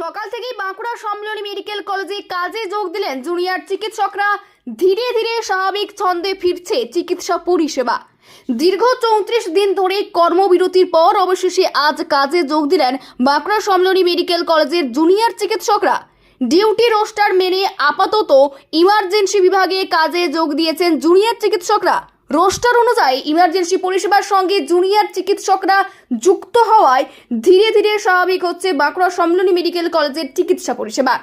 সকাল থেকেই বাঁকুড়া সম্মিলনী মেডিকেল কলেজে কাজে যোগ দিলেন জুনিয়র চিকিৎসকরা। ধীরে ধীরে স্বাভাবিক ছন্দে ফিরছে চিকিৎসা পরিষেবা। দীর্ঘ চৌত্রিশ দিন ধরে কর্মবিরতির পর অবশেষে আজ কাজে যোগ দিলেন বাঁকুড়া সম্মিলনী মেডিকেল কলেজের জুনিয়র চিকিৎসকরা। ডিউটি রোস্টার মেনে আপাতত ইমার্জেন্সি বিভাগে কাজে যোগ দিয়েছেন জুনিয়র চিকিৎসকরা। রোস্টার অনুযায়ী ইমার্জেন্সি পরিষেবার সঙ্গে জুনিয়র চিকিৎসকরা যুক্ত হওয়ায় ধীরে ধীরে স্বাভাবিক হচ্ছে বাঁকুড়া সম্মিলনী মেডিকেল কলেজের চিকিৎসা পরিষেবা।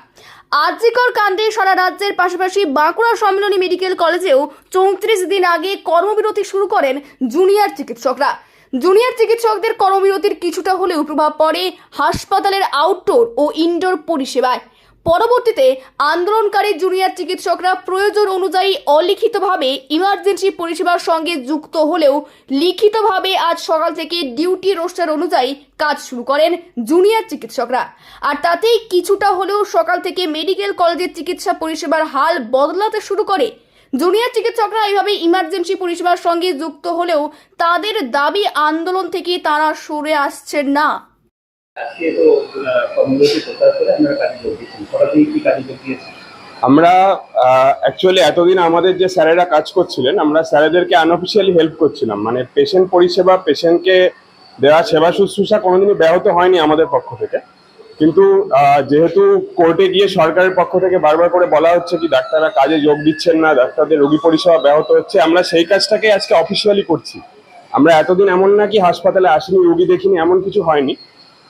আর্যিকর কাণ্ডে সারা রাজ্যের পাশাপাশি বাঁকুড়া সম্মিলনী মেডিকেল কলেজেও চৌত্রিশ দিন আগে কর্মবিরতি শুরু করেন জুনিয়র চিকিৎসকরা। জুনিয়র চিকিৎসকদের কর্মবিরতির কিছুটা হলেও প্রভাব পড়ে হাসপাতালের আউটডোর ও ইনডোর পরিষেবায়। পরবর্তীতে আন্দোলনকারী জুনিয়র চিকিৎসকরা প্রয়োজন অনুযায়ী অলিখিতভাবে ইমার্জেন্সি পরিষেবার সঙ্গে যুক্ত হলেও লিখিতভাবে আজ সকাল থেকে ডিউটি রোস্টার অনুযায়ী কাজ শুরু করেন জুনিয়র চিকিৎসকরা। আর তাতেই কিছুটা হলেও সকাল থেকে মেডিকেল কলেজের চিকিৎসা পরিষেবার হাল বদলাতে শুরু করে। জুনিয়র চিকিৎসকরা এইভাবে ইমার্জেন্সি পরিষেবার সঙ্গে যুক্ত হলেও তাদের দাবি আন্দোলন থেকে তারা সরে আসছেন না। আমরা অ্যাকচুয়ালি এতদিন আমাদের যে স্যারেরা কাজ করছিলেন, আমরা স্যারেদেরকে আনঅফিসিয়ালি হেল্প করছিলাম। মানে পেশেন্ট পরিষেবা পেশেন্টকে দেওয়া সেবা শুশ্রূষা কোনোদিনই ব্যাহত হয়নি আমাদের পক্ষ থেকে। কিন্তু যেহেতু কোর্টে গিয়ে সরকারের পক্ষ থেকে বারবার করে বলা হচ্ছে কি, ডাক্তাররা কাজে যোগ দিচ্ছেন না, ডাক্তারদের রোগী পরিষেবা ব্যাহত হচ্ছে, আমরা সেই কাজটাকে আজকে অফিসিয়ালি করছি। আমরা এতদিন এমন না কি হাসপাতালে আসিনি, রুগী দেখিনি, এমন কিছু হয়নি।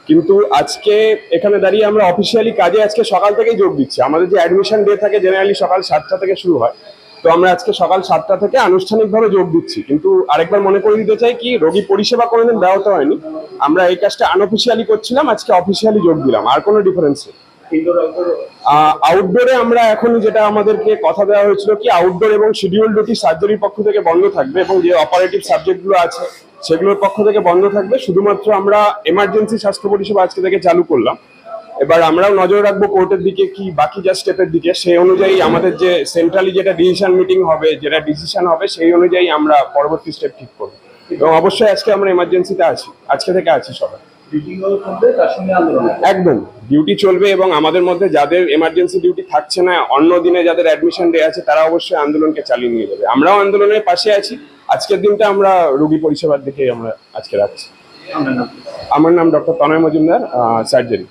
কিন্তু আজকে এখানে দাঁড়িয়ে আমরা অফিসিয়ালি কাজে আজকে সকাল থেকেই যোগ দিচ্ছি। আমাদের যে অ্যাডমিশন ডে থাকে জেনারেলি সকাল সাতটা থেকে শুরু হয়। তো আমরা আজকে সকাল সাতটা থেকে আনুষ্ঠানিকভাবে যোগ দিচ্ছি। কিন্তু আরেকবার মনে করে দিতে চাই কি রোগী পরিষেবা কোনোদিন ব্যাহত হয়নি। আমরা এই কাজটা আনঅফিসিয়ালি করছিলাম আজকে অফিসিয়ালি যোগ দিলাম। আর কোনো ডিফারেন্স নেই। আউটডোরে আমরা এখন যেটা আমাদেরকে কথা দেওয়া হয়েছিল কি আউটডোর এবং শিডিউল ডিউটি সার্জারির পক্ষ থেকে বন্ধ থাকবে এবং যে অপারেটিভ সাবজেক্টগুলো আছে সেগুলোর পক্ষ থেকে বন্ধ থাকবে। শুধুমাত্র আমরা এমার্জেন্সি স্বাস্থ্য পরিষেবা আজকে থেকে চালু করলাম। এবার আমরাও নজর রাখব কোর্টের দিকে কি বাকি যা স্টেপের দিকে, সেই অনুযায়ী আমাদের যে সেন্ট্রালি যেটা ডিসিশন মিটিং হবে, যেটা ডিসিশন হবে, সেই অনুযায়ী আমরা পরবর্তী স্টেপ ঠিক করব। এবং অবশ্যই আজকে আমরা এমার্জেন্সিতে আছি। আজকে থেকে আছি সবাই। একদম। ডিউটি চলবে এবং আমাদের মধ্যে যাদের এমার্জেন্সি ডিউটি থাকছে না অন্য দিনে যাদের অ্যাডমিশন ডে আছে তারা অবশ্যই আন্দোলনকে চালিয়ে নিয়ে যাবে। আমরাও আন্দোলনের পাশে আছি। আজকের দিনটা আমরা রুগী পরিষেবার দিকে আমরা আজকে রাখছি। আমার নাম ডক্টর তনয় মজুমদার সার্জারি